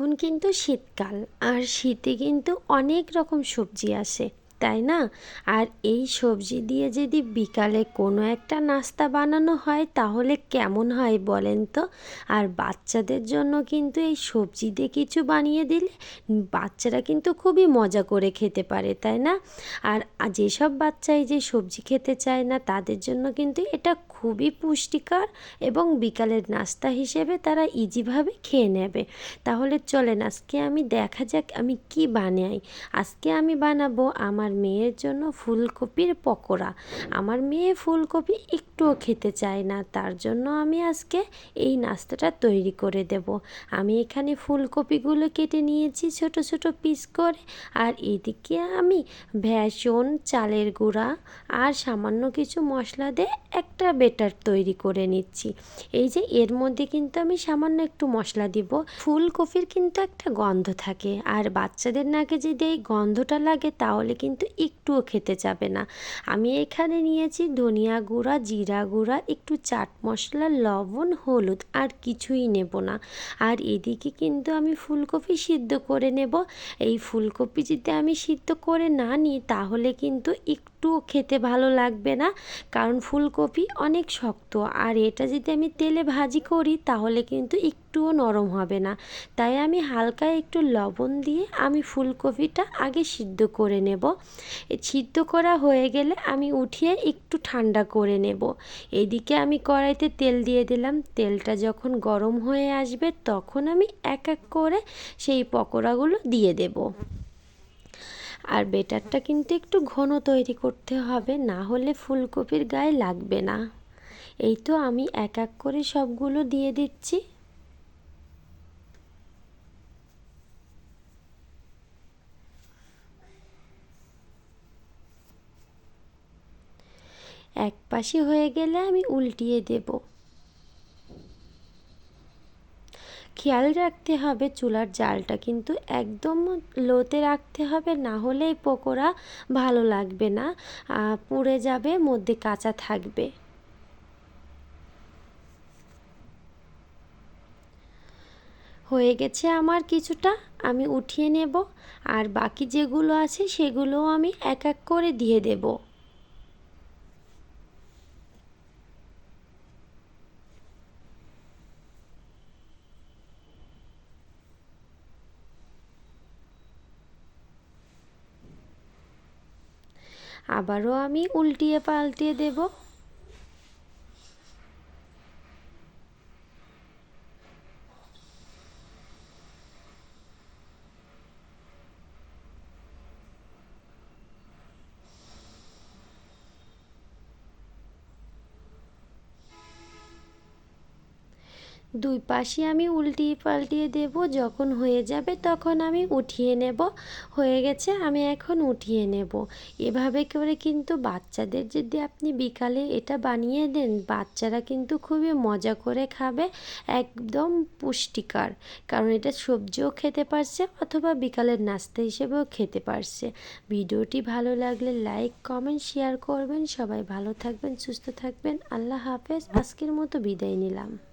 এখন কিন্তু শীতকাল আর শীতে কিন্তু অনেক রকম সবজি আসে। তাই না? আর এই সবজি দিয়ে যদি বিকালে কোনো একটা নাস্তা বানানো হয়, তাহলে কেমন হয় বলেন তো? আর বাচ্চাদের জন্য কিন্তু এই সবজি দিয়ে কিছু বানিয়ে দিলে বাচ্চারা কিন্তু খুবই মজা করে খেতে পারে, তাই না? আর যেসব বাচ্চা এই যে সবজি খেতে চায় না, তাদের জন্য কিন্তু এটা খুবই পুষ্টিকর এবং বিকালের নাস্তা হিসেবে তারা ইজিভাবে খেয়ে নেবে। তাহলে চলেন, আজকে আমি দেখা যাক আমি কি বানাই। আজকে আমি বানাবো আমার মেয়ের জন্য ফুলকপির পকোড়া। আমার মেয়ে ফুলকপি একটুও খেতে চায় না, তার জন্য আমি আজকে এই নাস্তাটা তৈরি করে দেব। আমি এখানে ফুলকপিগুলো কেটে নিয়েছি, ছোট ছোট পিস করে। আর এদিকে আমি ভ্যাসন চালের গুঁড়া আর সামান্য কিছু মশলা দিয়ে একটা বেটার তৈরি করে নিচ্ছি। এই যে এর মধ্যে কিন্তু আমি সামান্য একটু মশলা দিব। ফুলকপির কিন্তু একটা গন্ধ থাকে। আর বাচ্চাদের নাকে যদি এই গন্ধটা লাগে, তাহলে কিন্তু একটুও খেতে যাবে না। আমি এখানে নিয়েছি ধনিয়া গুঁড়া, জিরা গুঁড়া, একটু চাট মশলা, লবণ, হলুদ আর কিছুই নেব না। আর এদিকে কিন্তু আমি ফুলকপি সিদ্ধ করে নেব। এই ফুলকপি যদি আমি সিদ্ধ করে না নিই, তাহলে কিন্তু একটুও খেতে ভালো লাগবে না, কারণ ফুলকপি অনেক শক্ত। আর এটা যদি আমি তেলে ভাজি করি, তাহলে কিন্তু একটুও নরম হবে না। তাই আমি হালকা একটু লবণ দিয়ে আমি ফুলকপিটা আগে সিদ্ধ করে নেব। সিদ্ধ করা হয়ে গেলে আমি উঠিয়ে একটু ঠান্ডা করে নেব। এদিকে আমি কড়াইতে তেল দিয়ে দিলাম। তেলটা যখন গরম হয়ে আসবে তখন আমি এক এক করে সেই পকোড়াগুলো দিয়ে দেব। আর বেটারটা কিন্তু একটু ঘন তৈরি করতে হবে, না হলে ফুলকপির গায়ে লাগবে না। এই তো আমি এক এক করে সবগুলো দিয়ে দিচ্ছি। এক পাশে হয়ে গেলে আমি উল্টিয়ে দেব। খেয়াল রাখতে হবে চুলার জালটা, কিন্তু একদম লোতে রাখতে হবে, না হলে পকোড়া ভালো লাগবে না পুড়ে যাবে, মধ্যে কাঁচা থাকবে। হয়ে গেছে আমার কিছুটা, আমি উঠিয়ে নেব, আর বাকি যেগুলো আছে সেগুলোও আমি এক এক করে দিয়ে দেবো। আবারও আমি উল্টিয়ে পাল্টিয়ে দেবো। দুই পাশে আমি উল্টিয়ে পাল্টিয়ে দেব, যখন হয়ে যাবে তখন আমি উঠিয়ে নেব। হয়ে গেছে, আমি এখন উঠিয়ে নেব। এভাবে করে কিন্তু বাচ্চাদের যদি আপনি বিকালে এটা বানিয়ে দেন, বাচ্চারা কিন্তু খুবই মজা করে খাবে, একদম পুষ্টিকর। কারণ এটা সবজিও খেতে পারছে অথবা বিকালের নাস্তা হিসেবেও খেতে পারছে। ভিডিওটি ভালো লাগলে লাইক, কমেন্ট, শেয়ার করবেন। সবাই ভালো থাকবেন, সুস্থ থাকবেন। আল্লাহ হাফেজ। আজকের মতো বিদায় নিলাম।